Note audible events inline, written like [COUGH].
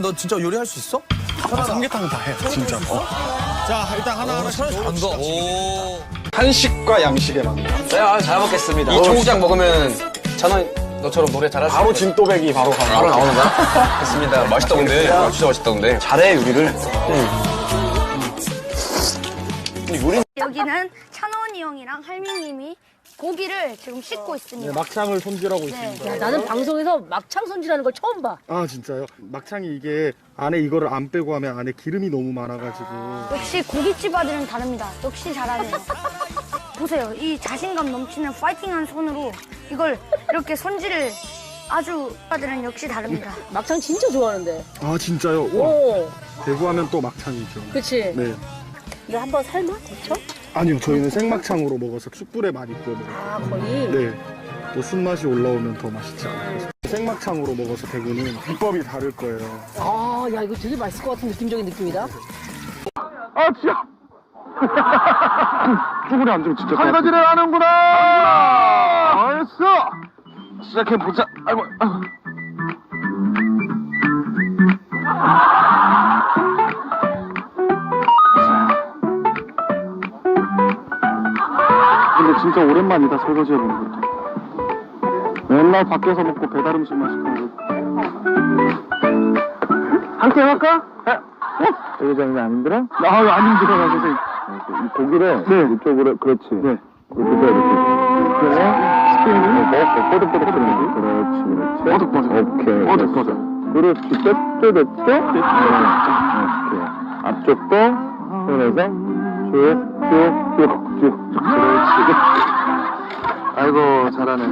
너 진짜 요리할 수 있어? 삼계탕 다 해, 진짜. 자, 일단 하나 하나씩. 사람 잘한다. 오. 한식과 양식의 만남. 네, 아, 잘 먹겠습니다. 이 청국장 먹으면 저는 너처럼 노래 잘할 수 바로 진또배기 바로 가는 바로 나오는 거야? [LAUGHS] 좋습니다. 맛있다 근데. 아, 진짜 맛있다 근데. 잘해 요리를. 여기는 찬원이 형이랑 할미님이 고기를 지금 씻고 있습니다. 막창을 손질하고 네. 있습니다. 야, 나는 방송에서 막창 손질하는 걸 처음 봐. 아 진짜요? 막창이 이게 안에 이거를 안 빼고 하면 안에 기름이 너무 많아가지고 역시 고깃집 아들은 다릅니다. 역시 잘하네요. [LAUGHS] 보세요. 이 자신감 넘치는 파이팅한 손으로 이걸 이렇게 손질을 아주 아들은 역시 다릅니다. [LAUGHS] 막창 진짜 좋아하는데. 아 진짜요? 우와 오, 대구하면 또 막창이죠. 그치? 네. 근데 한번 삶아? 데쳐? 아니요 저희는 생막창으로 먹어서 숯불에 많이 구워 먹어요. 아, 거의. 네. 또 순맛이 올라오면 더 맛있지 않을까. 생막창으로 먹어서 대구는 비법이 다를 거예요. 아, 야, 이거 되게 맛있을 것 같은 느낌적인 느낌이다. 아 진짜. [LAUGHS] 쭈구리 앉으면 진짜. 설거지를 하는구나. 알았어. 시작해 보자. 아이고. 아이고. 근데 진짜 오랜만이다 설거지 해보는 것도. 맨날 밖에서 먹고 배달 음식만 시키는 거. 함께 할까? 회장님 안 힘들어? 아, 안 힘들어요, 선생님. 이 고기를 네. 이쪽으로, 그렇지. 네. 이렇게 이렇게. 그래? 스페인은 뭐, 뽀득뽀득 하는 거. 그렇지, 그렇지. 뽀득뽀득. 오케이. 뽀득뽀득. 그렇지. 됐죠, 됐죠? 됐죠. 오케이. 앞쪽도 손에서 쭉, 쭉, 쭉, 쭉. 그렇지. 아이고, 잘하네.